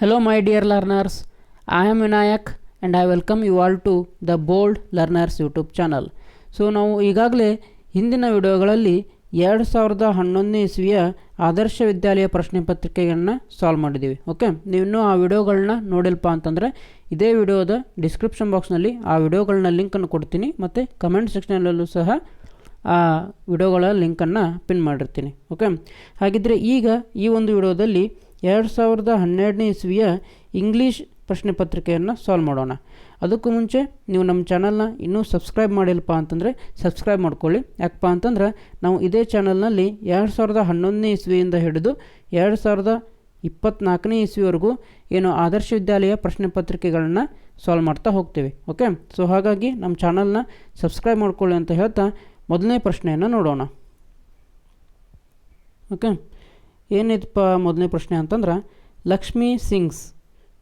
Hello, my dear learners. I am Vinayak and I welcome you all to the Bold Learners YouTube channel so ನಾವು ಈಗಾಗಲೇ ಹಿಂದಿನ ವಿಡಿಯೋಗಳಲ್ಲಿ ಎರಡು ಸಾವಿರದ ಹನ್ನೊಂದನೇ ಇಸ್ವಿಯ ಆದರ್ಶ ವಿದ್ಯಾಲಯ ಪ್ರಶ್ನೆ ಪತ್ರಿಕೆಗಳನ್ನ ಸಾಲ್ವ್ ಮಾಡಿದ್ದೀವಿ ಓಕೆ ನೀವು ಇನ್ನೂ ಆ ವಿಡಿಯೋಗಳನ್ನ ನೋಡಿಲ್ಪ ಅಂತಂದರೆ ಇದೇ ವಿಡಿಯೋದ ಡಿಸ್ಕ್ರಿಪ್ಷನ್ ಬಾಕ್ಸ್ನಲ್ಲಿ ಆ ವಿಡಿಯೋಗಳನ್ನ ಲಿಂಕನ್ನು ಕೊಡ್ತೀನಿ ಮತ್ತು ಕಮೆಂಟ್ ಸೆಕ್ಷನಲ್ಲೂ ಸಹ ಆ ವಿಡಿಯೋಗಳ ಲಿಂಕನ್ನು ಪಿನ್ ಮಾಡಿರ್ತೀನಿ. ಓಕೆ ಹಾಗಿದ್ದರೆ ಈಗ ಈ ಒಂದು ವಿಡಿಯೋದಲ್ಲಿ ಎರಡು ಸಾವಿರದ ಹನ್ನೆರಡನೇ ಇಸ್ವಿಯ ಇಂಗ್ಲೀಷ್ ಪ್ರಶ್ನೆ ಪತ್ರಿಕೆಯನ್ನು ಸಾಲ್ವ್ ಮಾಡೋಣ. ಅದಕ್ಕೂ ಮುಂಚೆ ನೀವು ನಮ್ಮ ಚಾನಲ್ನ ಇನ್ನೂ ಸಬ್ಸ್ಕ್ರೈಬ್ ಮಾಡಿಲ್ಲಪ್ಪ ಅಂತಂದರೆ ಸಬ್ಸ್ಕ್ರೈಬ್ ಮಾಡ್ಕೊಳ್ಳಿ. ಯಾಕಪ್ಪ ಅಂತಂದ್ರೆ ನಾವು ಇದೇ ಚಾನಲ್ನಲ್ಲಿ ಎರಡು ಸಾವಿರದ ಹನ್ನೊಂದನೇ ಇಸ್ವಿಯಿಂದ ಹಿಡಿದು ಎರಡು ಸಾವಿರದ ಇಪ್ಪತ್ತ್ನಾಲ್ಕನೇ ಇಸ್ವಿವರೆಗೂ ಏನು ಆದರ್ಶ ವಿದ್ಯಾಲಯ ಪ್ರಶ್ನೆ ಪತ್ರಿಕೆಗಳನ್ನು ಸಾಲ್ವ್ ಮಾಡ್ತಾ ಹೋಗ್ತೀವಿ. ಓಕೆ ಸೊ ಹಾಗಾಗಿ ನಮ್ಮ ಚಾನಲ್ನ ಸಬ್ಸ್ಕ್ರೈಬ್ ಮಾಡ್ಕೊಳ್ಳಿ ಅಂತ ಹೇಳ್ತಾ ಮೊದಲನೇ ಪ್ರಶ್ನೆಯನ್ನು ನೋಡೋಣ. ಓಕೆ ಏನಿದಪ್ಪ ಮೊದಲನೇ ಪ್ರಶ್ನೆ ಅಂತಂದ್ರೆ, Lakshmi sings,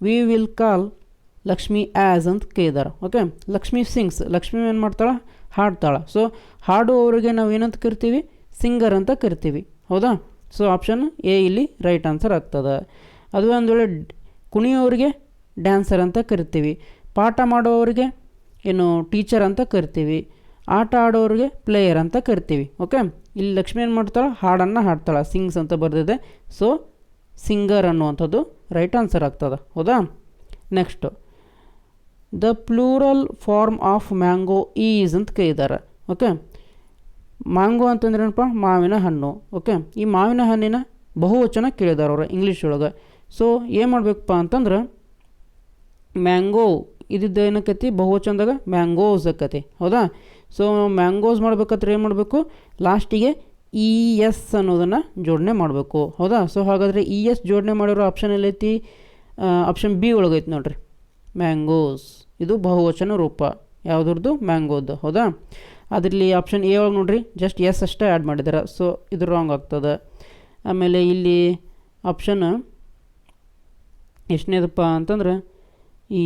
we will call Lakshmi as ಅಂತ ಕೇಳಿದಾರೆ ಓಕೆ ಲಕ್ಷ್ಮಿ ಸಿಂಗ್ಸ್, ಲಕ್ಷ್ಮಿ ಏನು ಮಾಡ್ತಾಳೆ? ಹಾಡ್ತಾಳೆ. ಸೊ ಹಾಡುವವರಿಗೆ ನಾವು ಏನಂತ ಕರಿತೀವಿ? ಸಿಂಗರ್ ಅಂತ ಕರಿತೀವಿ, ಹೌದಾ? ಸೊ ಆಪ್ಷನ್ ಎ ಇಲ್ಲಿ ರೈಟ್ ಆನ್ಸರ್ ಆಗ್ತದೆ. ಅದು ಒಂದು ವೇಳೆ ಕುಣಿಯೋರಿಗೆ ಡ್ಯಾನ್ಸರ್ ಅಂತ ಕರಿತೀವಿ, ಪಾಠ ಮಾಡುವವರಿಗೆ ಏನು ಟೀಚರ್ ಅಂತ ಕರಿತೀವಿ ಆಟ ಆಡೋರಿಗೆ ಪ್ಲೇಯರ್ ಅಂತ ಕರಿತೀವಿ ಓಕೆ ಇಲ್ಲಿ ಲಕ್ಷ್ಮಿ ಏನು ಮಾಡ್ತಾಳೆ? ಹಾಡನ್ನು ಹಾಡ್ತಾಳೆ ಸಿಂಗ್ಸ್ ಅಂತ ಬರೆದಿದೆ. ಸೊ ಸಿಂಗರ್ ಅನ್ನುವಂಥದ್ದು ರೈಟ್ ಆನ್ಸರ್ ಆಗ್ತದೆ, ಹೌದಾ? Next the plural form of mango is ಅಂತ ಕೇಳಿದ್ದಾರೆ ಓಕೆ ಮ್ಯಾಂಗೋ ಅಂತಂದ್ರೆ ಏನಪ್ಪ? ಮಾವಿನ ಹಣ್ಣು ಓಕೆ ಈ ಮಾವಿನ ಹಣ್ಣಿನ ಬಹುವಚನ ಕೇಳಿದಾರೆ ಅವರು ಇಂಗ್ಲೀಷ್ ಒಳಗೆ. ಸೊ ಏನು ಮಾಡಬೇಕಪ್ಪ ಅಂತಂದ್ರೆ ಮ್ಯಾಂಗೋ ಇದಿದ್ದು ಏನಕ್ಕೈತಿ? ಬಹುವಚನದಾಗ ಮ್ಯಾಂಗೋಸ್ ಆಕತಿ ಹೌದಾ? ಸೊ ಮ್ಯಾಂಗೋಸ್ ಮಾಡ್ಬೇಕಾದ್ರೆ ಏನು ಮಾಡಬೇಕು? ಲಾಸ್ಟಿಗೆ ಇ ಎಸ್ ಅನ್ನೋದನ್ನು ಜೋಡಣೆ ಮಾಡಬೇಕು. ಹೌದಾ? ಸೊ ಹಾಗಾದರೆ ಇ ಎಸ್ ಜೋಡಣೆ ಮಾಡಿರೋ ಆಪ್ಷನ್ ಎಲ್ಲೈತಿ? ಆಪ್ಷನ್ ಬಿ ಒಳಗೈತಿ ನೋಡ್ರಿ. ಮ್ಯಾಂಗೋಸ್ ಇದು ಬಹುವಚನ ರೂಪ. ಯಾವುದ್ರದ್ದು? ಮ್ಯಾಂಗೋದು ಹೌದಾ? ಅದರಲ್ಲಿ ಆಪ್ಷನ್ ಎ ಒಳಗೆ ನೋಡ್ರಿ. ಜಸ್ಟ್ ಎಸ್ ಅಷ್ಟೇ ಆ್ಯಡ್ ಮಾಡಿದ್ದಾರೆ ಸೊ ಇದು ರಾಂಗ್ ಆಗ್ತದೆ. ಆಮೇಲೆ ಇಲ್ಲಿ ಆಪ್ಷನ್ ಎಷ್ಟನೇದಪ್ಪ ಅಂತಂದ್ರೆ ಈ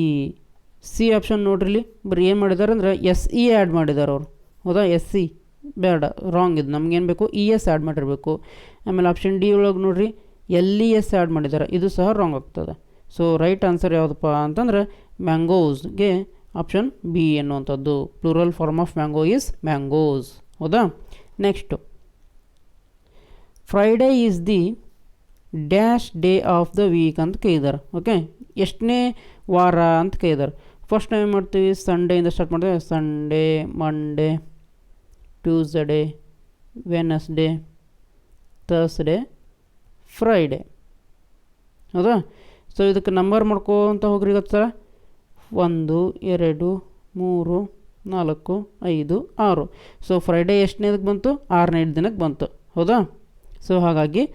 ಸಿ ಆಪ್ಷನ್ ನೋಡ್ರಿ ಇಲ್ಲಿ ಬರೀ ಏನು ಮಾಡಿದ್ದಾರೆ ಅಂದರೆ ಎಸ್ ಇ ಆ್ಯಡ್ ಮಾಡಿದ್ದಾರೆ ಅವರು. ಹೌದಾ? ಎಸ್ ಸಿ ಬೇಡ ರಾಂಗ್ ಇದು. ನಮಗೇನು ಬೇಕು? ಇ ಎಸ್ ಆ್ಯಡ್ ಮಾಡಿರಬೇಕು. ಆಮೇಲೆ ಆಪ್ಷನ್ ಡಿ ಒಳಗೆ ನೋಡ್ರಿ. ಎಲ್ ಇ ಎಸ್ ಆ್ಯಡ್ ಮಾಡಿದ್ದಾರೆ ಇದು ಸಹ ರಾಂಗ್ ಆಗ್ತದೆ. ಸೊ ರೈಟ್ ಆನ್ಸರ್ ಯಾವುದಪ್ಪ ಅಂತಂದ್ರೆ ಮ್ಯಾಂಗೋಸ್ಗೆ ಆಪ್ಷನ್ ಬಿ ಎನ್ನುವಂಥದ್ದು. Plural form of mango is mangoes ಹೌದಾ? Next Friday is the dash day of the week ಅಂತ ಕೇಳಿದ್ದಾರೆ ಓಕೆ ಎಷ್ಟನೇ ವಾರ ಅಂತ ಕೇಳಿದ್ದಾರೆ ಫಸ್ಟ್ ನಾವು ಏನು ಮಾಡ್ತೀವಿ ಸಂಡೇಯಿಂದ ಸ್ಟಾರ್ಟ್ ಮಾಡ್ತೀವಿ Sunday Monday Tuesday Wednesday Thursday Friday ಹೌದಾ? ಸೊ ಇದಕ್ಕೆ ನಂಬರ್ ಮಾಡ್ಕೋತ ಹೋಗ್ರಿ ಗೊತ್ತಾ ಒಂದು, ಎರಡು, ಮೂರು, ನಾಲ್ಕು, ಐದು, ಆರು. ಸೊ ಫ್ರೈಡೇ ಎಷ್ಟನೇದಕ್ಕೆ ಬಂತು? ಆರನೇ ದಿನಕ್ಕೆ ಬಂತು. ಹೌದಾ? ಸೊ ಹಾಗಾಗಿ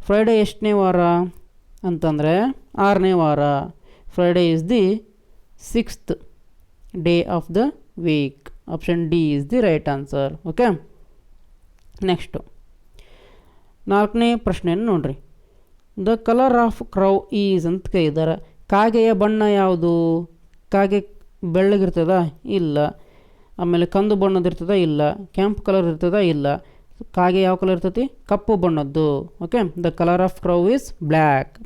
ಫ್ರೈಡೇ ಎಷ್ಟನೇ ವಾರ ಅಂತಂದರೆ ಆರನೇ ವಾರ. Friday is the sixth day of the week option D is the right answer. Okay next ನಾಲ್ಕನೇ ಪ್ರಶ್ನೆಯನ್ನು ನೋಡ್ರಿ. The colour of crow is ಅಂತ ಕೈದಾರ ಕಾಗೆಯ ಬಣ್ಣ ಯಾವುದು? ಕಾಗೆ ಬೆಳ್ಳಗಿರ್ತದ? ಇಲ್ಲ. ಆಮೇಲೆ ಕಂದು ಬಣ್ಣದ ಇರ್ತದ? ಇಲ್ಲ. ಕೆಂಪು ಕಲರ್ ಇರ್ತದ? ಇಲ್ಲ. ಕಾಗೆ ಯಾವ ಕಲರ್ ಇರ್ತೈತಿ? ಕಪ್ಪು ಬಣ್ಣದ್ದು. Okay the colour of crow is black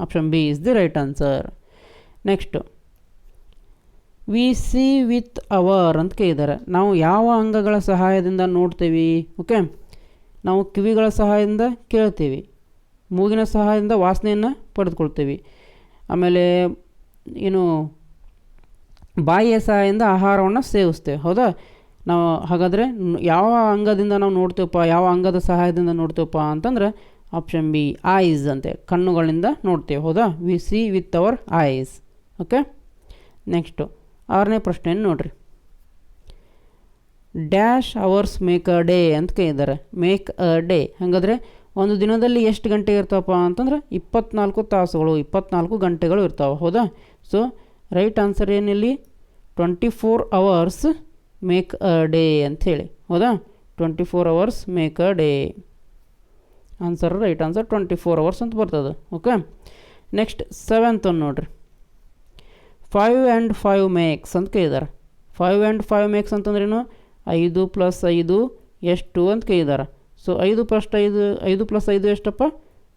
option B is the right answer next we see with our ಅಂತ ಕೇಳಿದ್ದಾರೆ. ನಾವು ಯಾವ ಅಂಗಗಳ ಸಹಾಯದಿಂದ ನೋಡ್ತೀವಿ? ಓಕೆ ನಾವು ಕಿವಿಗಳ ಸಹಾಯದಿಂದ ಕೇಳ್ತೀವಿ. ಮೂಗಿನ ಸಹಾಯದಿಂದ ವಾಸನೆಯನ್ನು ಪಡೆದುಕೊಳ್ತೀವಿ. ಆಮೇಲೆ ಏನು ಬಾಯಿಯ ಸಹಾಯದಿಂದ ಆಹಾರವನ್ನು ಸೇವಿಸ್ತೇವೆ. ಹೌದಾ? ನಾವು ಹಾಗಾದರೆ ಯಾವ ಅಂಗದಿಂದ ನಾವು ನೋಡ್ತೇವಪ್ಪ? ಯಾವ ಅಂಗದ ಸಹಾಯದಿಂದ ನೋಡ್ತೇವಪ್ಪ ಅಂತಂದ್ರೆ ಆಪ್ಷನ್ ಬಿ ಐಸ್ ಅಂತೆ. ಕಣ್ಣುಗಳಿಂದ ನೋಡ್ತೇವೆ. ಹೌದಾ? We see with our eyes okay next ಆರನೇ ಪ್ರಶ್ನೆಯನ್ನು ನೋಡ್ರಿ. Dash hours make a day ಅಂತ ಕೇಳಿದ್ದಾರೆ ಮೇಕ್ ಅ ಡೇ ಹಾಗಾದರೆ ಒಂದು ದಿನದಲ್ಲಿ ಎಷ್ಟು ಗಂಟೆ ಇರ್ತಾವಪ್ಪ ಅಂತಂದ್ರೆ ಇಪ್ಪತ್ನಾಲ್ಕು ತಾಸುಗಳು, ಇಪ್ಪತ್ನಾಲ್ಕು ಗಂಟೆಗಳು ಇರ್ತಾವೆ. ಹೌದಾ? So right answer ಏನಿಲ್ಲಿ twenty four hours make a day ಅಂಥೇಳಿ ಹೌದಾ? Twenty four hours make a day answer right answer twenty four hours ಅಂತ ಬರ್ತದೆ. ಓಕೆ ನೆಕ್ಸ್ಟ್ ಸೆವೆಂತ್ ಒಂದು ನೋಡ್ರಿ. ಫೈವ್ ಆ್ಯಂಡ್ ಫೈವ್ ಮೇಕ್ಸ್ ಅಂತ ಕೇಳಿದ್ದಾರೆ ಫೈವ್ ಆ್ಯಂಡ್ ಫೈವ್ ಮೇಕ್ಸ್ ಅಂತಂದ್ರೇನು? ಐದು ಪ್ಲಸ್ ಐದು ಎಷ್ಟು ಅಂತ ಕೇಳಿದ್ದಾರೆ ಸೊ ಐದು ಪ್ಲಸ್ಟ್ ಐದು ಐದು ಪ್ಲಸ್ ಐದು ಎಷ್ಟಪ್ಪ?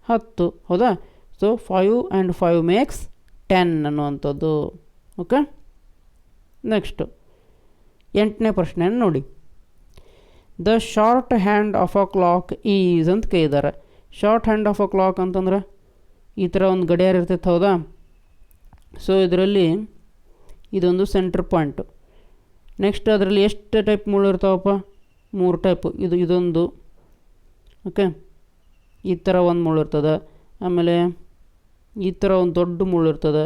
ಹತ್ತು. ಹೌದಾ? So five and five makes ten ಅನ್ನುವಂಥದ್ದು. ಓಕೆ ನೆಕ್ಸ್ಟು ಎಂಟನೇ ಪ್ರಶ್ನೆಯನ್ನು ನೋಡಿ. The short hand of a clock is ಅಂತ ಕೇಳಿದ್ದಾರೆ short hand of a clock ಅಂತಂದ್ರೆ ಈ ಥರ ಒಂದು ಗಡಿಯಾರ ಇರ್ತೈತೆ, ಹೌದಾ? ಸೊ ಇದರಲ್ಲಿ ಇದೊಂದು ಸೆಂಟ್ರ್ ಪಾಯಿಂಟು ನೆಕ್ಸ್ಟ್ ಅದರಲ್ಲಿ ಎಷ್ಟು ಟೈಪ್ ಮುಳ್ಳು ಇರ್ತಾವಪ್ಪ ಮೂರು ಟೈಪು ಇದು, ಇದೊಂದು. ಓಕೆ ಈ ಥರ ಒಂದು ಮುಳ್ಳು ಇರ್ತದೆ ಆಮೇಲೆ ಈ ಥರ ಒಂದು ದೊಡ್ಡ ಮುಳ್ಳು ಇರ್ತದೆ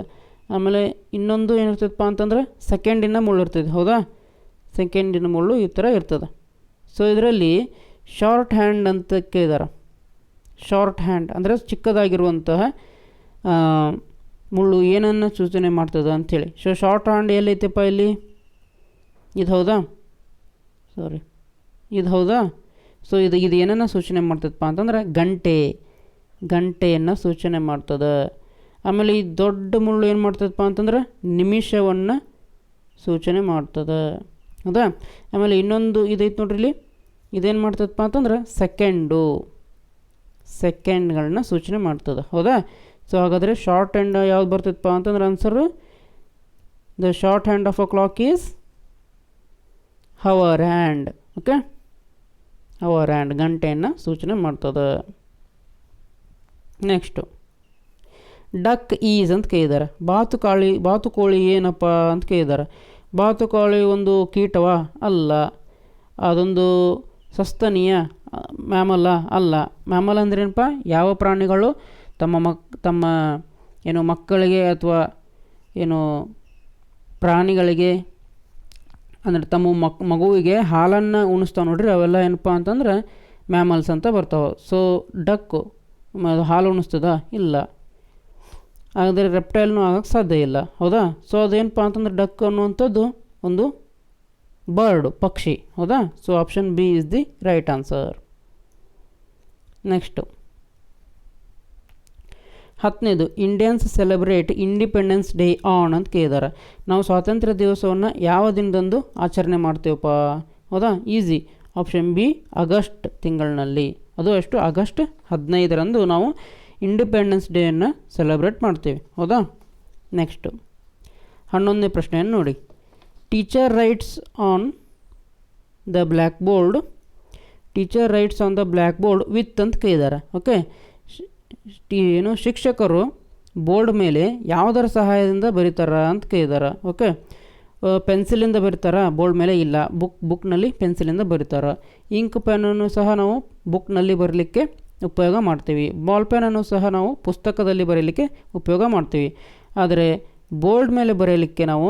ಆಮೇಲೆ ಇನ್ನೊಂದು ಏನಿರ್ತದಪ್ಪ ಅಂತಂದ್ರೆ ಸೆಕೆಂಡಿನ ಮುಳ್ಳು ಇರ್ತದೆ ಹೌದಾ? ಸೆಕೆಂಡಿನ ಮುಳ್ಳು ಈ ಥರ ಇರ್ತದೆ. ಸೊ ಇದರಲ್ಲಿ ಶಾರ್ಟ್ ಹ್ಯಾಂಡ್ ಅಂತ ಕೇಳಿದಾರೆ. ಶಾರ್ಟ್ ಹ್ಯಾಂಡ್ ಅಂದರೆ ಚಿಕ್ಕದಾಗಿರುವಂತಹ ಮುಳ್ಳು ಏನನ್ನು ಸೂಚನೆ ಮಾಡ್ತದೆ ಅಂಥೇಳಿ ಸೊ ಶಾರ್ಟ್ ಹ್ಯಾಂಡ್ ಎಲ್ಲೈತಪ್ಪ ಇಲ್ಲಿ? ಇದು ಹೌದಾ? ಸಾರಿ ಇದು ಹೌದಾ? ಸೊ ಇದು ಇದು ಏನನ್ನು ಸೂಚನೆ ಮಾಡ್ತದಪ್ಪ ಅಂತಂದ್ರೆ ಗಂಟೆ. ಗಂಟೆಯನ್ನು ಸೂಚನೆ ಮಾಡ್ತದೆ. ಆಮೇಲೆ ಈ ದೊಡ್ಡ ಮುಳ್ಳು ಏನು ಮಾಡ್ತದಪ್ಪ ಅಂತಂದ್ರೆ ನಿಮಿಷವನ್ನು ಸೂಚನೆ ಮಾಡ್ತದೆ. ಹೌದಾ? ಆಮೇಲೆ ಇನ್ನೊಂದು ಇದೈತೆ ನೋಡ್ರಿ ಇಲ್ಲಿ. ಇದೇನು ಮಾಡ್ತದಪ್ಪ ಅಂತಂದ್ರೆ ಸೆಕೆಂಡು. ಸೆಕೆಂಡ್ಗಳನ್ನ ಸೂಚನೆ ಮಾಡ್ತದೆ. ಹೌದಾ? ಸೊ ಹಾಗಾದರೆ ಶಾರ್ಟ್ ಹ್ಯಾಂಡ್ ಯಾವ್ದು ಬರ್ತಿತ್ತಪ್ಪ ಅಂತಂದ್ರೆ answer the short hand of a clock is hour hand okay hour hand ಗಂಟೆಯನ್ನು ಸೂಚನೆ ಮಾಡ್ತದೆ. ನೆಕ್ಸ್ಟು ಡಕ್ ಈಸ್ ಅಂತ ಕೇಳಿದ್ದಾರೆ ಬಾತುಕಾಳಿ ಬಾತುಕೋಳಿ ಏನಪ್ಪ ಅಂತ ಕೇಳಿದ್ದಾರೆ ಬಾತುಕೋಳಿ ಒಂದು ಕೀಟವ? ಅಲ್ಲ. ಅದೊಂದು ಸಸ್ತನೀಯ? ಮ್ಯಾಮಲ್ಲ? ಅಲ್ಲ. ಮ್ಯಾಮಲ್ ಅಂದ್ರೇನಪ್ಪ? ಯಾವ ಪ್ರಾಣಿಗಳು? ತಮ್ಮ ಮಕ್, ತಮ್ಮ ಏನು ಮಕ್ಕಳಿಗೆ ಅಥವಾ ಏನು ಪ್ರಾಣಿಗಳಿಗೆ, ಅಂದರೆ ತಮ್ಮ ಮಕ್, ಮಗುವಿಗೆ ಹಾಲನ್ನು ಉಣಿಸ್ತಾವೆ ನೋಡ್ರಿ, ಅವೆಲ್ಲ ಏನಪ್ಪ ಅಂತಂದ್ರೆ ಮ್ಯಾಮಲ್ಸ್ ಅಂತ ಬರ್ತಾವೆ. ಸೊ ಡಕ್ಕು ಹಾಲು ಉಣಿಸ್ತದ? ಇಲ್ಲ. ಆದರೆ ರೆಪ್ಟೈಲ್ನು ಆಗಕ್ಕೆ ಸಾಧ್ಯ ಇಲ್ಲ. ಹೌದಾ? ಸೊ ಅದೇನಪ್ಪ ಅಂತಂದ್ರೆ ಡಕ್ ಅನ್ನುವಂಥದ್ದು ಒಂದು ಬರ್ಡ್, ಪಕ್ಷಿ. ಹೌದಾ? So option B is the right answer next ಹತ್ತನೇದು Indians celebrate Independence Day on ಅಂತ ಕೇಳಿದ್ದಾರೆ ನಾವು ಸ್ವಾತಂತ್ರ್ಯ ದಿವಸವನ್ನು ಯಾವ ದಿನದಂದು ಆಚರಣೆ ಮಾಡ್ತೀವಪ್ಪ? ಹೌದಾ? ಈಸಿ. ಆಪ್ಷನ್ ಬಿ, ಆಗಸ್ಟ್ ತಿಂಗಳಿನಲ್ಲಿ. ಅದು ಎಷ್ಟು? ಆಗಸ್ಟ್ ಹದಿನೈದರಂದು ನಾವು ಇಂಡಿಪೆಂಡೆನ್ಸ್ ಡೇಯನ್ನು ಸೆಲೆಬ್ರೇಟ್ ಮಾಡ್ತೀವಿ. ಹೌದಾ? ನೆಕ್ಸ್ಟು. ಹನ್ನೊಂದನೇ ಪ್ರಶ್ನೆಯನ್ನು ನೋಡಿ. Teacher writes on the black board teacher writes on the black board with ಅಂತ ಕೇಳಿದ್ದಾರೆ ಓಕೆ? ಏನು ಶಿಕ್ಷಕರು ಬೋರ್ಡ್ ಮೇಲೆ ಯಾವುದರ ಸಹಾಯದಿಂದ ಬರೀತಾರ ಅಂತ ಕೇಳಿದಾರೆ, ಓಕೆ? ಪೆನ್ಸಿಲಿಂದ ಬರೀತಾರ? ಬೋರ್ಡ್ ಮೇಲೆ ಇಲ್ಲ. ಬುಕ್, ಬುಕ್ನಲ್ಲಿ ಪೆನ್ಸಿಲಿಂದ ಬರೀತಾರ? ಇಂಕ್ ಪೆನ್ನನ್ನು ಸಹ ನಾವು ಬುಕ್ನಲ್ಲಿ ಬರಲಿಕ್ಕೆ ಉಪಯೋಗ ಮಾಡ್ತೀವಿ. ಬಾಲ್ ಪೆನ್ನನ್ನು ಸಹ ನಾವು ಪುಸ್ತಕದಲ್ಲಿ ಬರೀಲಿಕ್ಕೆ ಉಪಯೋಗ ಮಾಡ್ತೀವಿ. ಆದರೆ ಬೋರ್ಡ್ ಮೇಲೆ ಬರೆಯಲಿಕ್ಕೆ ನಾವು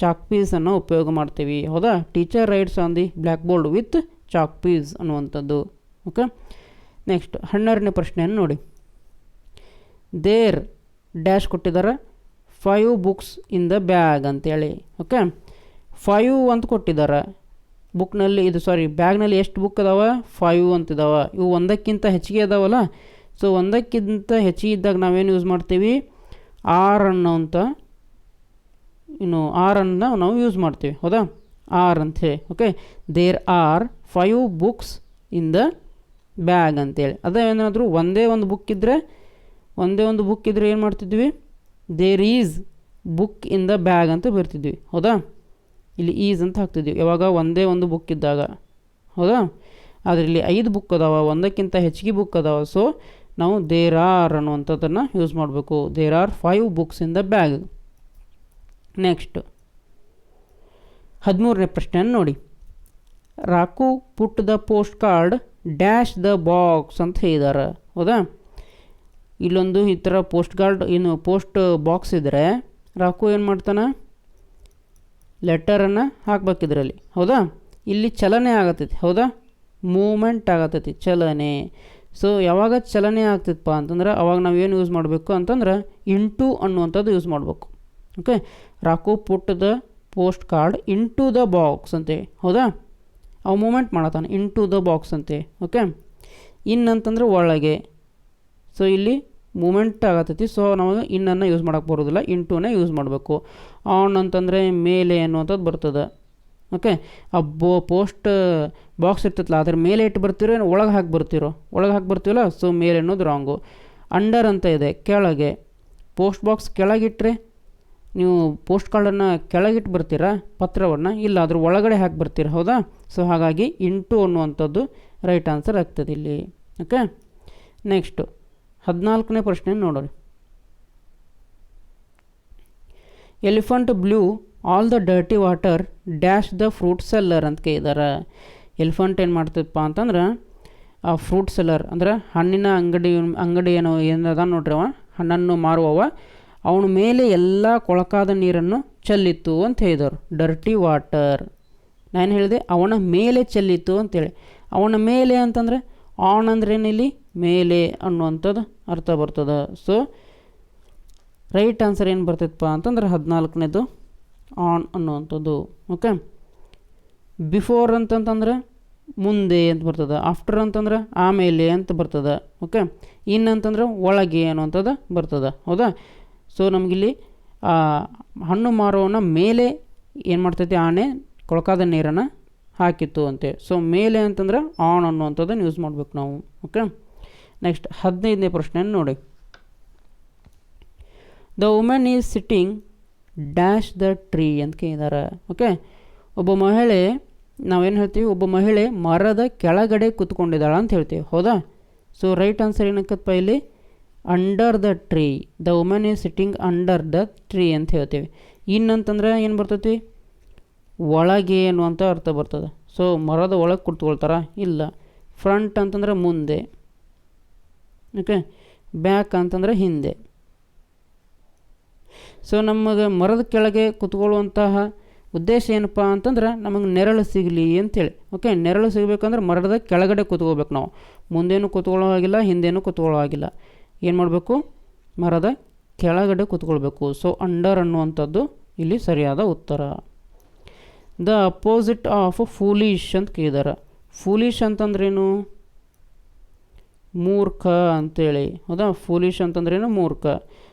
ಚಾಕ್ ಪೀಸನ್ನು ಉಪಯೋಗ ಮಾಡ್ತೀವಿ. ಹೌದಾ? Teacher writes on the black board with chalk piece ಅನ್ನುವಂಥದ್ದು. ಓಕೆ? ನೆಕ್ಸ್ಟ್ ಹನ್ನೆರಡನೇ ಪ್ರಶ್ನೆಯನ್ನು ನೋಡಿ. ದೇರ್ ಡ್ಯಾಶ್ ಕೊಟ್ಟಿದ್ದಾರೆ five books in the bag ಅಂತೇಳಿ. ಓಕೆ? ಫೈವ್ ಅಂತ ಕೊಟ್ಟಿದ್ದಾರೆ ಬುಕ್ನಲ್ಲಿ ಇದು ಸಾರಿ, ಬ್ಯಾಗ್ನಲ್ಲಿ ಎಷ್ಟು ಬುಕ್ ಅದಾವ? ಫೈವ್ ಅಂತಿದ್ದಾವೆ ಇವು ಒಂದಕ್ಕಿಂತ ಹೆಚ್ಚಿಗೆ ಅದಾವಲ್ಲ? ಸೊ, ಒಂದಕ್ಕಿಂತ ಹೆಚ್ಚಿಗೆ ಇದ್ದಾಗ ನಾವೇನು ಯೂಸ್ ಮಾಡ್ತೀವಿ? ಆರ್ ಅನ್ನೋಂಥ ಇನ್ನು ಆರ್ ಅನ್ನ ನಾವು ಯೂಸ್ ಮಾಡ್ತೀವಿ. ಹೌದಾ? ಆರ್ ಅಂಥೇಳಿ okay? There are five books in the bag ಅಂತೇಳಿ. ಅದೇ ಏನಾದರೂ ಒಂದೇ ಒಂದು ಬುಕ್ ಇದ್ದರೆ ಒಂದೇ ಒಂದು ಬುಕ್ ಇದ್ದರೆ ಏನು ಮಾಡ್ತಿದ್ವಿ? There is book in the bag ಅಂತ ಬರ್ತಿದ್ವಿ. ಹೌದಾ? ಇಲ್ಲಿ ಈಸ್ ಅಂತ ಹಾಕ್ತಿದ್ವಿ. ಯಾವಾಗ? ಒಂದೇ ಒಂದು ಬುಕ್ ಇದ್ದಾಗ. ಹೌದಾ? ಆದರೆ ಇಲ್ಲಿ ಐದು ಬುಕ್ ಅದಾವ. ಒಂದಕ್ಕಿಂತ ಹೆಚ್ಚಿಗೆ ಬುಕ್ ಅದಾವ. ಸೊ ನಾವು ದೇರ್ ಆರ್ ಅನ್ನುವಂಥದ್ದನ್ನು ಯೂಸ್ ಮಾಡಬೇಕು. There are five books in the bag next ಹದಿಮೂರನೇ ಪ್ರಶ್ನೆಯನ್ನು ನೋಡಿ. Rock put the post card dash the box ಅಂತ ಹೇಳಿದ್ದಾರೆ ಹೌದಾ? ಇಲ್ಲೊಂದು ಈ ಥರ ಪೋಸ್ಟ್ ಗಾರ್ಡ್ ಏನು ಪೋಸ್ಟ್ ಬಾಕ್ಸ್ ಇದ್ದರೆ ರಾಕು ಏನು ಮಾಡ್ತಾನೆ? ಲೆಟರನ್ನು ಹಾಕ್ಬೇಕು ಇದರಲ್ಲಿ. ಹೌದಾ? ಇಲ್ಲಿ ಚಲನೆ ಆಗತ್ತೈತಿ ಹೌದಾ? ಮೂಮೆಂಟ್ ಆಗತೈತಿ. ಚಲನೆ. ಸೊ ಯಾವಾಗ ಚಲನೆ ಆಗ್ತೈತಪ್ಪ ಅಂತಂದ್ರೆ ಅವಾಗ ನಾವು ಏನು ಯೂಸ್ ಮಾಡಬೇಕು ಅಂತಂದ್ರೆ ಇಂಟು ಅನ್ನುವಂಥದ್ದು ಯೂಸ್ ಮಾಡಬೇಕು. Okay rock put the post card into the box ಅಂತೆ. ಹೌದಾ? ಅವು ಮೂಮೆಂಟ್ ಮಾಡತ್ತಾನೆ ಇಂಟು ದ ಬಾಕ್ಸ್ ಅಂತೆ. ಓಕೆ ಇನ್ನಂತಂದ್ರೆ ಒಳಗೆ. ಸೊ ಇಲ್ಲಿ ಮೂಮೆಂಟ್ ಆಗತ್ತೈತಿ. ಸೊ ನಮಗೆ ಇನ್ನನ್ನು ಯೂಸ್ ಮಾಡೋಕ್ಕೆ ಬರೋದಿಲ್ಲ. ಇಂಟುನೇ ಯೂಸ್ ಮಾಡಬೇಕು. ಆನ್ ಅಂತಂದರೆ ಮೇಲೆ ಅನ್ನುವಂಥದ್ದು ಬರ್ತದೆ. ಓಕೆ ಆ ಬೋ ಪೋಸ್ಟ್ ಬಾಕ್ಸ್ ಇರ್ತೈತಲ್ಲ ಅದ್ರ ಮೇಲೆ ಇಟ್ಟು ಬರ್ತಿರೋ ಏನು ಒಳಗೆ ಹಾಕಿ ಬರ್ತಿರೋ? ಒಳಗೆ ಹಾಕಿ ಬರ್ತೀವಲ್ಲ? ಸೊ ಮೇಲೆ ಅನ್ನೋದು ರಾಂಗು ಅಂಡರ್ ಅಂತ ಇದೆ, ಕೆಳಗೆ. ಪೋಸ್ಟ್ ಬಾಕ್ಸ್ ಕೆಳಗಿಟ್ಟರೆ ನೀವು ಪೋಸ್ಟ್ ಕಾರ್ಡನ್ನು ಕೆಳಗಿಟ್ಟು ಬರ್ತೀರಾ? ಪತ್ರವನ್ನು? ಇಲ್ಲ, ಅದ್ರ ಒಳಗಡೆ ಹಾಕಿ ಬರ್ತೀರ? ಹೌದಾ? ಸೊ ಹಾಗಾಗಿ ಇಂಟು ಅನ್ನುವಂಥದ್ದು ರೈಟ್ ಆನ್ಸರ್ ಆಗ್ತದೆ ಇಲ್ಲಿ. ಓಕೆ ನೆಕ್ಸ್ಟು ಹದಿನಾಲ್ಕನೇ ಪ್ರಶ್ನೆ ನೋಡೋಣ. Elephant blew all the dirty water dash the fruit seller ಅಂತ ಕೇಳಿದಾರೆ. ಎಲಿಫೆಂಟ್ ಏನು ಮಾಡ್ತದಪ್ಪ ಅಂತಂದ್ರೆ, ಆ ಫ್ರೂಟ್ ಸೆಲ್ಲರ್ ಅಂದ್ರೆ ಹಣ್ಣಿನ ಅಂಗಡಿ ಅಂಗಡಿ ಏನೋ ಏನದ ನೋಡ್ರಿ ಅವ, ಹಣ್ಣನ್ನು ಮಾರುವವ, ಅವನ ಮೇಲೆ ಎಲ್ಲ ಕೊಳಕಾದ ನೀರನ್ನು ಚೆಲ್ಲಿತ್ತು ಅಂತ ಹೇಳಿದರು ಡರ್ಟಿ ವಾಟರ್ ನಾನು ಹೇಳಿದೆ ಅವನ ಮೇಲೆ ಚೆಲ್ಲಿತ್ತು ಅಂತೇಳಿ ಅವನ ಮೇಲೆ ಅಂತಂದರೆ ಆನ್ ಅಂದ್ರೆ ಏನಿಲ್ಲಿ ಮೇಲೆ ಅನ್ನುವಂಥದ್ದು ಅರ್ಥ ಬರ್ತದೆ. ಸೊ ರೈಟ್ ಆನ್ಸರ್ ಏನು ಬರ್ತೈತಪ್ಪ ಅಂತಂದ್ರೆ ಹದಿನಾಲ್ಕನೇದು ಆನ್ ಅನ್ನುವಂಥದ್ದು. ಓಕೆ ಬಿಫೋರ್ ಅಂತಂತಂದ್ರೆ ಮುಂದೆ ಅಂತ ಬರ್ತದೆ. ಆಫ್ಟರ್ ಅಂತಂದ್ರೆ ಆಮೇಲೆ ಅಂತ ಬರ್ತದೆ. ಓಕೆ ಇನ್ ಅಂತಂದ್ರೆ ಒಳಗೆ ಅನ್ನುವಂಥದ್ದು ಬರ್ತದೆ. ಹೌದಾ? ಸೊ ನಮಗಿಲ್ಲಿ ಹಣ್ಣು ಮಾರುವನ್ನ ಮೇಲೆ ಏನು ಮಾಡ್ತೈತಿ? ಆನೆ, ಕೊಳಕಾದ ನೀರನ್ನು ಹಾಕಿತ್ತು ಅಂತೆ. ಸೊ ಮೇಲೆ ಅಂತಂದ್ರೆ ಆನ್ ಅನ್ನುವಂಥದ್ದನ್ನು ಯೂಸ್ ಮಾಡ್ಬೇಕು ನಾವು. ಓಕೆ ನೆಕ್ಸ್ಟ್ ಹದಿನೈದನೇ ಪ್ರಶ್ನೆ ನೋಡಿ. The women is sitting dash the tree ಅಂತ ಕೇಳಿದ್ದಾರೆ ಓಕೆ ಒಬ್ಬ ಮಹಿಳೆ, ನಾವೇನು ಹೇಳ್ತೀವಿ? ಒಬ್ಬ ಮಹಿಳೆ ಮರದ ಕೆಳಗಡೆ ಕೂತ್ಕೊಂಡಿದ್ದಾಳೆ ಅಂತ ಹೇಳ್ತೀವಿ. ಹೌದಾ? ಸೊ ರೈಟ್ ಆನ್ಸರ್ ಏನಕ್ಕಪ್ಪ ಇಲ್ಲಿ? Under the tree the women is sitting under the tree ಅಂತ ಹೇಳ್ತೀವಿ. ಇನ್ನಂತಂದ್ರೆ ಏನು ಬರ್ತೈತಿ? ಒಳಗೆ ಅಂತ ಅರ್ಥ ಬರ್ತದೆ. ಸೊ ಮರದ ಒಳಗೆ ಕುಡ್ತ್ಕೊಳ್ತಾರ ಇಲ್ಲ. ಫ್ರಂಟ್ ಅಂತಂದ್ರೆ ಮುಂದೆ. ಓಕೆ ಬ್ಯಾಕ್ ಅಂತಂದ್ರೆ ಹಿಂದೆ. ಸೊ ನಮಗೆ ಮರದ ಕೆಳಗೆ ಕುತ್ಕೊಳ್ಳುವಂತಹ ಉದ್ದೇಶ ಏನಪ್ಪ ಅಂತಂದ್ರೆ ನಮಗೆ ನೆರಳು ಸಿಗಲಿ ಅಂತೇಳಿ. ಓಕೆ ನೆರಳು ಸಿಗಬೇಕಂದ್ರೆ ಮರದ ಕೆಳಗಡೆ ಕುತ್ಕೋಬೇಕು ನಾವು. ಮುಂದೇನು ಕುತ್ಕೊಳ್ಳೋ ಹಾಗಿಲ್ಲ, ಹಿಂದೇನು ಕೂತ್ಕೊಳ್ಳೋ ಹಾಗಿಲ್ಲ. ಏನು ಮಾಡಬೇಕು? ಮರದ ಕೆಳಗಡೆ ಕುತ್ಕೊಳ್ಬೇಕು. ಸೊ ಅಂಡರ್ ಅನ್ನುವಂಥದ್ದು ಇಲ್ಲಿ ಸರಿಯಾದ ಉತ್ತರ. ದ ಅಪೋಸಿಟ್ ಆಫ್ ಫೂಲಿಶ್ ಅಂತ ಕೇಳಿದಾರೆ. ಫೂಲಿಶ್ ಅಂತಂದ್ರೇನು? ಮೂರ್ಖ ಅಂತೇಳಿ. ಹೌದಾ? ಫೂಲಿಶ್ ಅಂತಂದ್ರೇನು ಮೂರ್ಖ.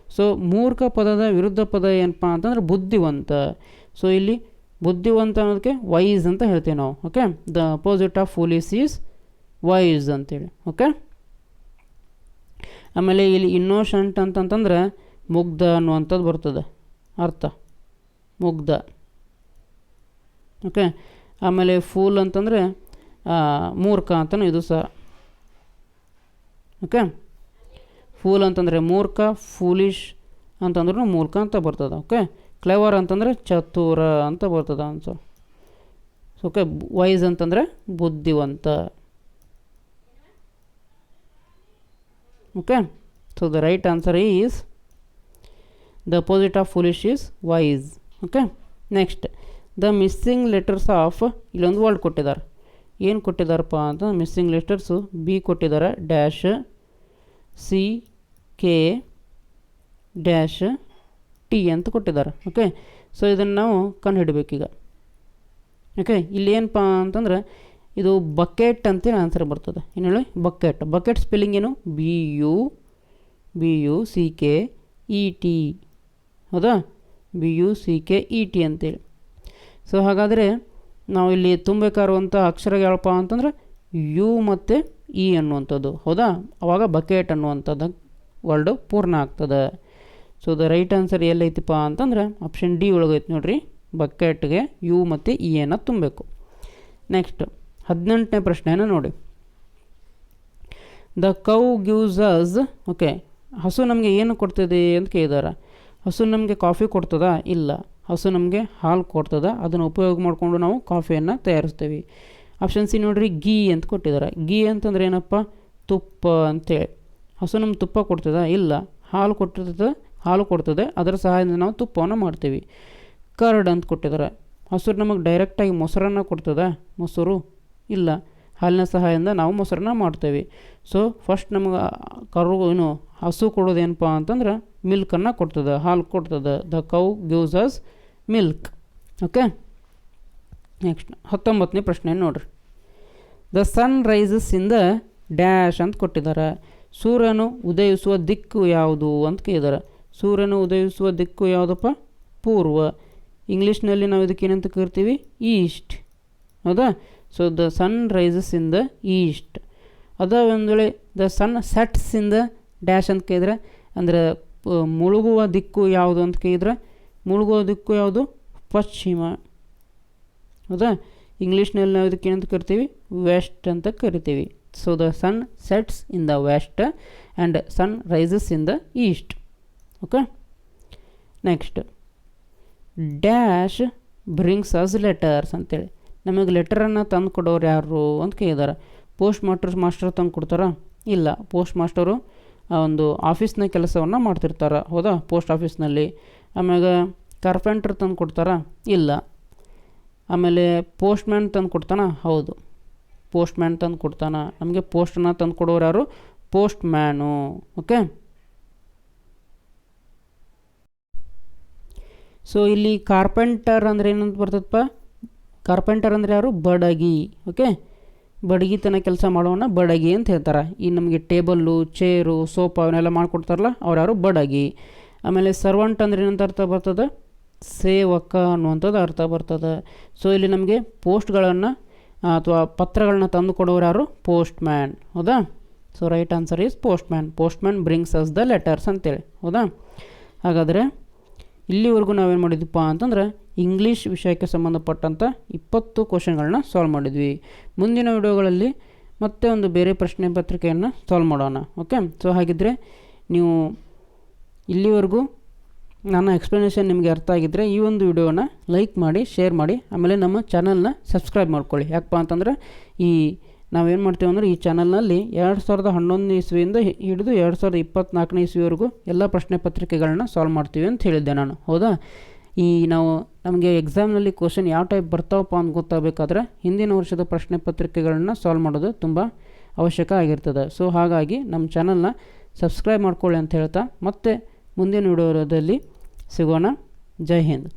ಸೊ ಮೂರ್ಖ ಪದದ ವಿರುದ್ಧ ಪದ ಏನಪ್ಪ ಅಂತಂದ್ರೆ ಬುದ್ಧಿವಂತ. ಸೊ ಇಲ್ಲಿ ಬುದ್ಧಿವಂತ ಅನ್ನೋದಕ್ಕೆ ವೈಸ್ ಅಂತ ಹೇಳ್ತೀವಿ ನಾವು okay the opposite of foolish is wise ಅಂತೇಳಿ ಓಕೆ ಆಮೇಲೆ ಇಲ್ಲಿ ಇನ್ನೋಷಂಟ್ ಅಂತಂತಂದ್ರೆ ಮುಗ್ಧ ಅನ್ನುವಂಥದ್ದು ಬರ್ತದೆ. ಅರ್ಥ. ಮುಗ್ಧ. ಓಕೆ ಆಮೇಲೆ ಫೂಲ್ ಅಂತಂದರೆ ಮೂರ್ಖ ಅಂತಲೂ ಇದು ಸಹ. ಓಕೆ ಫೂಲ್ ಅಂತಂದರೆ ಮೂರ್ಖ ಫೂಲಿಶ್ ಅಂತಂದ್ರೂ ಮೂರ್ಖ ಅಂತ ಬರ್ತದೆ. ಓಕೆ ಕ್ಲೆವರ್ ಅಂತಂದರೆ ಚತುರ ಅಂತ ಬರ್ತದೆ ಆನ್ಸರ್ ಓಕೆ ವೈಸ್ ಅಂತಂದರೆ ಬುದ್ಧಿವಂತ. Okay so the right answer is the opposite of foolish is wise okay next the missing letters of ಇಲ್ಲೊಂದು ವರ್ಡ್ ಕೊಟ್ಟಿದ್ದಾರೆ. ಏನು ಕೊಟ್ಟಿದ್ದಾರಪ್ಪ ಅಂತ ಮಿಸ್ಸಿಂಗ್ ಲೆಟರ್ಸು ಬಿ ಕೊಟ್ಟಿದ್ದಾರೆ. Dash C K dash T ಅಂತ ಕೊಟ್ಟಿದ್ದಾರೆ. ಓಕೆ ಸೊ ಇದನ್ನು ನಾವು ಕಂಡು ಹಿಡಬೇಕೀಗ ಓಕೆ ಇಲ್ಲಿ ಏನಪ್ಪ ಅಂತಂದ್ರೆ ಇದು ಬಕೆಟ್ ಅಂತೇಳಿ ಆನ್ಸರ್ ಬರ್ತದೆ? ಏನು ಹೇಳಿ. ಬಕೆಟ್ ಬಕೆಟ್ ಸ್ಪೆಲ್ಲಿಂಗ್ ಏನು? B U B U C K E T ಹೌದಾ? B U C K E T ಅಂತೇಳಿ ಸೊ ಹಾಗಾದರೆ ನಾವು ಇಲ್ಲಿ ತುಂಬೇಕಾಗಿರುವಂಥ ಅಕ್ಷರ ಯಾವಪ್ಪ ಅಂತಂದ್ರೆ ಯು ಮತ್ತು ಇ ಅನ್ನುವಂಥದ್ದು. ಹೌದಾ? ಅವಾಗ ಬಕೆಟ್ ಅನ್ನುವಂಥದ್ದು ವರ್ಡ್ ಪೂರ್ಣ ಆಗ್ತದೆ. ಸೊ ದ ರೈಟ್ ಆನ್ಸರ್ ಎಲ್ಲೈತಿಪ್ಪ ಅಂತಂದ್ರೆ ಆಪ್ಷನ್ ಡಿ ಒಳಗೈತೆ ನೋಡ್ರಿ. ಬಕೆಟ್ಗೆ ಯು ಮತ್ತು ಇ ಅನ್ನು ತುಂಬಬೇಕು. ನೆಕ್ಸ್ಟ್ ಹದಿನೆಂಟನೇ ಪ್ರಶ್ನೆಯನ್ನು ನೋಡಿ. The cow gives us, okay, ಹಸು ನಮಗೆ ಏನು ಕೊಡ್ತದೆ ಅಂತ ಕೇಳಿದಾರೆ. ಹಸು ನಮಗೆ ಕಾಫಿ ಕೊಡ್ತದಾ? ಇಲ್ಲ. ಹಸು ನಮಗೆ ಹಾಲು ಕೊಡ್ತದೆ. ಅದನ್ನು ಉಪಯೋಗ ಮಾಡಿಕೊಂಡು ನಾವು ಕಾಫಿಯನ್ನು ತಯಾರಿಸ್ತೀವಿ. ಆಪ್ಷನ್ ಸಿ ನೋಡ್ರಿ ಗೀ ಅಂತ ಕೊಟ್ಟಿದ್ದಾರೆ ಗೀ ಅಂತಂದ್ರೆ ಏನಪ್ಪ? ತುಪ್ಪ ಅಂತೇಳಿ. ಹಸು ನಮ್ಗೆ ತುಪ್ಪ ಕೊಡ್ತದ? ಇಲ್ಲ. ಹಾಲು ಕೊಟ್ಟಿರ್ತದೆ, ಹಾಲು ಕೊಡ್ತದೆ. ಅದರ ಸಹಾಯದಿಂದ ನಾವು ತುಪ್ಪವನ್ನು ಮಾಡ್ತೀವಿ. ಕರ್ಡ್ ಅಂತ ಕೊಟ್ಟಿದ್ದಾರೆ ಹಸುರು ನಮಗೆ ಡೈರೆಕ್ಟಾಗಿ ಮೊಸರನ್ನು ಕೊಡ್ತದೆ? ಮೊಸರು? ಇಲ್ಲ. ಹಾಲಿನ ಸಹಾಯದಿಂದ ನಾವು ಮೊಸರನ್ನ ಮಾಡ್ತೇವೆ. ಸೊ ಫಸ್ಟ್ ನಮಗೆ ಕರು ಏನು ಹಸು ಕೊಡೋದೇನಪ್ಪ ಅಂತಂದ್ರೆ ಮಿಲ್ಕನ್ನು ಕೊಡ್ತದೆ, ಹಾಲು ಕೊಡ್ತದೆ. The cow gives us milk okay next ಹತ್ತೊಂಬತ್ತನೇ ಪ್ರಶ್ನೆ ನೋಡ್ರಿ. The sun rises in dash ಅಂತ ಕೊಟ್ಟಿದ್ದಾರೆ. ಸೂರ್ಯನು ಉದಯಿಸುವ ದಿಕ್ಕು ಯಾವುದು ಅಂತ ಕೇಳಿದ್ದಾರೆ. ಸೂರ್ಯನು ಉದಯಿಸುವ ದಿಕ್ಕು ಯಾವುದಪ್ಪ? ಪೂರ್ವ. ಇಂಗ್ಲೀಷ್ನಲ್ಲಿ ನಾವು ಇದಕ್ಕೆ ಏನಂತ ಕರಿತೀವಿ? ಈಸ್ಟ್. ಹೌದಾ? So the sun rises in the east ಅದ ಒಂದು ವೇಳೆ the sun sets in dash ಅಂತ ಕೇಳಿದ್ರೆ, ಅಂದರೆ ಮುಳುಗುವ ದಿಕ್ಕು ಯಾವುದು ಅಂತ ಕೇಳಿದ್ರೆ ಮುಳುಗುವ ದಿಕ್ಕು ಯಾವುದು? ಪಶ್ಚಿಮ. ಹೌದಾ? ಇಂಗ್ಲೀಷ್ನಲ್ಲಿ ನಾವು ಇದಕ್ಕೆ ಏನಂತ ಕರಿತೀವಿ? ವೆಸ್ಟ್ ಅಂತ ಕರಿತೀವಿ. So the sun sets in the west and sun rises in the east okay next dash brings us letters ಅಂತೇಳಿ. ನಮಗೆ ಲೆಟರನ್ನು ತಂದು ಕೊಡೋರು ಯಾರು ಅಂತ ಕೇಳಿದಾರೆ. ಪೋಸ್ಟ್ ಮಾಸ್ಟರ್ ಮಾಸ್ಟರ್ ತಂದು ಕೊಡ್ತಾರಾ? ಇಲ್ಲ. ಪೋಸ್ಟ್ ಮಾಸ್ಟರು ಒಂದು ಆಫೀಸ್ನ ಕೆಲಸವನ್ನು ಮಾಡ್ತಿರ್ತಾರೆ? ಹೌದಾ? ಪೋಸ್ಟ್ ಆಫೀಸ್ನಲ್ಲಿ ಆಮ್ಯಾಗ ಕಾರ್ಪೆಂಟ್ರ್ ತಂದು ಕೊಡ್ತಾರಾ? ಇಲ್ಲ. ಆಮೇಲೆ ಪೋಸ್ಟ್ಮ್ಯಾನ್ ತಂದು ಕೊಡ್ತಾನ? ಹೌದು. ಪೋಸ್ಟ್ಮ್ಯಾನ್ ತಂದು ಕೊಡ್ತಾನ? ನಮಗೆ ಪೋಸ್ಟನ್ನು ತಂದು ಕೊಡೋರು ಯಾರು? ಪೋಸ್ಟ್ ಮ್ಯಾನು ಓಕೆ ಸೊ ಇಲ್ಲಿ ಕಾರ್ಪೆಂಟರ್ ಅಂದರೆ ಏನಂತ ಬರ್ತದಪ್ಪ? ಕಾರ್ಪೆಂಟರ್ ಅಂದರೆ ಯಾರು? ಬಡಗಿ. ಓಕೆ ಬಡಗಿತನ ಕೆಲಸ ಮಾಡೋಣ ಬಡಗಿ ಅಂತ ಹೇಳ್ತಾರೆ. ಈ ನಮಗೆ ಟೇಬಲ್ಲು ಚೇರು ಸೋಫಾ ಅವನ್ನೆಲ್ಲ ಮಾಡಿಕೊಡ್ತಾರಲ್ಲ, ಅವ್ರು ಯಾರು? ಬಡಗಿ. ಆಮೇಲೆ ಸರ್ವಂಟ್ ಅಂದರೆ ಏನಂತ ಅರ್ಥ ಬರ್ತದೆ? ಸೇವಕ ಅನ್ನುವಂಥದ್ದು ಅರ್ಥ ಬರ್ತದೆ. ಸೊ ಇಲ್ಲಿ ನಮಗೆ ಪೋಸ್ಟ್ಗಳನ್ನು ಅಥವಾ ಪತ್ರಗಳನ್ನ ತಂದು ಕೊಡೋರು ಯಾರು? ಪೋಸ್ಟ್ ಮ್ಯಾನ್ ಹೌದಾ? So right answer is postman postman brings us the letters ಅಂತೇಳಿ. ಹೌದಾ? ಹಾಗಾದರೆ, ಇಲ್ಲಿವರೆಗೂ ನಾವೇನು ಮಾಡಿದ್ವಿಪ್ಪ ಅಂತಂದ್ರೆ ಇಂಗ್ಲೀಷ್ ವಿಷಯಕ್ಕೆ ಸಂಬಂಧಪಟ್ಟಂಥ ಇಪ್ಪತ್ತು ಕ್ವಶನ್ಗಳನ್ನ ಸಾಲ್ವ್ ಮಾಡಿದ್ವಿ. ಮುಂದಿನ ವಿಡಿಯೋಗಳಲ್ಲಿ ಮತ್ತೆ ಒಂದು ಬೇರೆ ಪ್ರಶ್ನೆ ಪತ್ರಿಕೆಯನ್ನು ಸಾಲ್ವ್ ಮಾಡೋಣ. ಓಕೆ ಸೊ ಹಾಗಿದ್ದರೆ ನೀವು ಇಲ್ಲಿವರೆಗೂ ನನ್ನ ಎಕ್ಸ್ಪ್ಲನೇಷನ್ ನಿಮಗೆ ಅರ್ಥ ಆಗಿದ್ದರೆ ಈ ಒಂದು ವಿಡಿಯೋನ ಲೈಕ್ ಮಾಡಿ ಶೇರ್ ಮಾಡಿ, ಆಮೇಲೆ ನಮ್ಮ ಚಾನಲ್ನ ಸಬ್ಸ್ಕ್ರೈಬ್ ಮಾಡ್ಕೊಳ್ಳಿ. ಯಾಕಪ್ಪ ಅಂತಂದ್ರೆ ಈ ನಾವೇನು ಮಾಡ್ತೀವಿ ಅಂದರೆ ಈ ಚಾನಲ್ನಲ್ಲಿ ಎರಡು ಸಾವಿರದ ಹನ್ನೊಂದನೇ ಇಸ್ವಿಯಿಂದ ಹಿಡಿದು ಎರಡು ಸಾವಿರದ ಇಪ್ಪತ್ತ್ನಾಲ್ಕನೇ ಇಸ್ವಿವರೆಗೂ ಎಲ್ಲ ಪ್ರಶ್ನೆ ಪತ್ರಿಕೆಗಳನ್ನ ಸಾಲ್ವ್ ಮಾಡ್ತೀವಿ ಅಂತ ಹೇಳಿದ್ದೆ ನಾನು. ಹೌದಾ? ಈ ನಾವು ನಮಗೆ ಎಕ್ಸಾಮ್ನಲ್ಲಿ ಕ್ವಶನ್ ಯಾವ ಟೈಪ್ ಬರ್ತಾವಪ್ಪ ಅಂತ ಗೊತ್ತಾಗಬೇಕಾದ್ರೆ ಹಿಂದಿನ ವರ್ಷದ ಪ್ರಶ್ನೆ ಪತ್ರಿಕೆಗಳನ್ನ ಸಾಲ್ವ್ ಮಾಡೋದು ತುಂಬ ಅವಶ್ಯಕ ಆಗಿರ್ತದೆ. ಸೊ ಹಾಗಾಗಿ ನಮ್ಮ ಚಾನಲ್ನ ಸಬ್ಸ್ಕ್ರೈಬ್ ಮಾಡ್ಕೊಳ್ಳಿ ಅಂತ ಹೇಳ್ತಾ, ಮತ್ತೆ ಮುಂದಿನ ವಿಡಿಯೋದಲ್ಲಿ ಸಿಗೋಣ. ಜೈ ಹಿಂದ್.